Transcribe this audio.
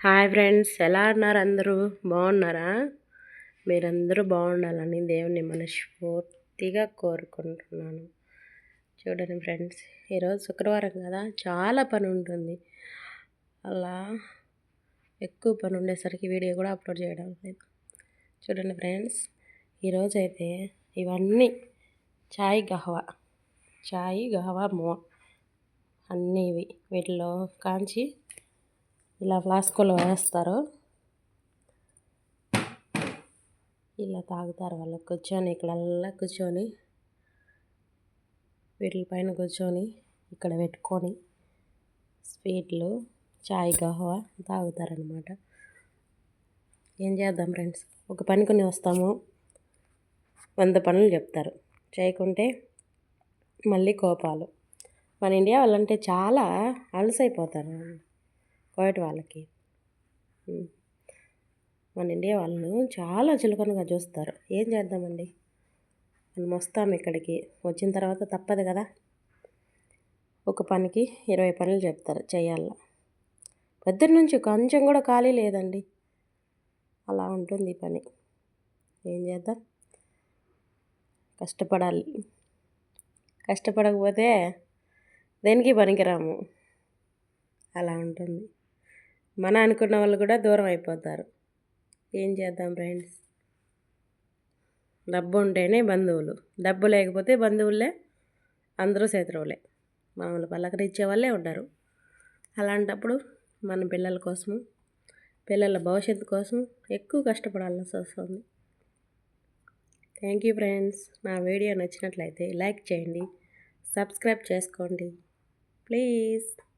Hi friends ఎలా ఉన్నారు అందరూ? బాగున్నారా? మీరందరూ బాగుండాలని దేవుని మనస్ఫూర్తిగా కోరుకుంటున్నాను. చూడండి ఫ్రెండ్స్ ఈరోజు శుక్రవారం కదా చాలా పని ఉంటుంది. అలా ఎక్కువ పని ఉండేసరికి వీడియో కూడా అప్లోడ్ చేయడం లేదు. చూడండి ఫ్రెండ్స్ ఈరోజు అయితే ఇవన్నీ చాయ్ గహవా చాయ్ గహవా మో అన్నీ ఇవి వీటిలో కాంచి ఇలా ఫ్లాస్కోలో వేస్తారు. ఇలా తాగుతారు వాళ్ళు. కూర్చొని ఇక్కడల్లా కూర్చొని వీటిపైన కూర్చొని ఇక్కడ పెట్టుకొని స్వీట్లు చాయ్ గహవా తాగుతారనమాట ఏం చేద్దాం ఫ్రెండ్స్? ఒక పనికొని వస్తాము. వంద పనులు చెప్తారు. చేయకుంటే మళ్ళీ కోపాలు. మన ఇండియా వాళ్ళంటే చాలా అలసైపోతారు. బయట వాళ్ళకి. మన ఇండియా వాళ్ళను చాలా చులకనగా చూస్తారు. ఏం చేద్దామండి? మనం వస్తాం ఇక్కడికి. వచ్చిన తర్వాత తప్పదు కదా? ఒక పనికి ఇరవై పనులు చెప్తారు చేయాల పొద్దున్న నుంచి కొంచెం కూడా ఖాళీ లేదండి. అలా ఉంటుంది పని. ఏం చేద్దాం? కష్టపడాలి. కష్టపడకపోతే దేనికి పనికిరాము? అలా ఉంటుంది. మన అనుకున్న వాళ్ళు కూడా దూరం అయిపోతారు. ఏం చేద్దాం ఫ్రెండ్స్? డబ్బు ఉంటేనే బంధువులు. డబ్బు లేకపోతే బంధువులే అందరూ శత్రువులే. మామూలు పలకరించే వాళ్ళే ఉండరు. అలాంటప్పుడు మన పిల్లల కోసము పిల్లల భవిష్యత్తు కోసం ఎక్కువ కష్టపడాల్సి వస్తుంది. Thank you friends. నా వీడియో నచ్చినట్లయితే లైక్ చేయండి సబ్స్క్రైబ్ చేసుకోండి. ప్లీజ్.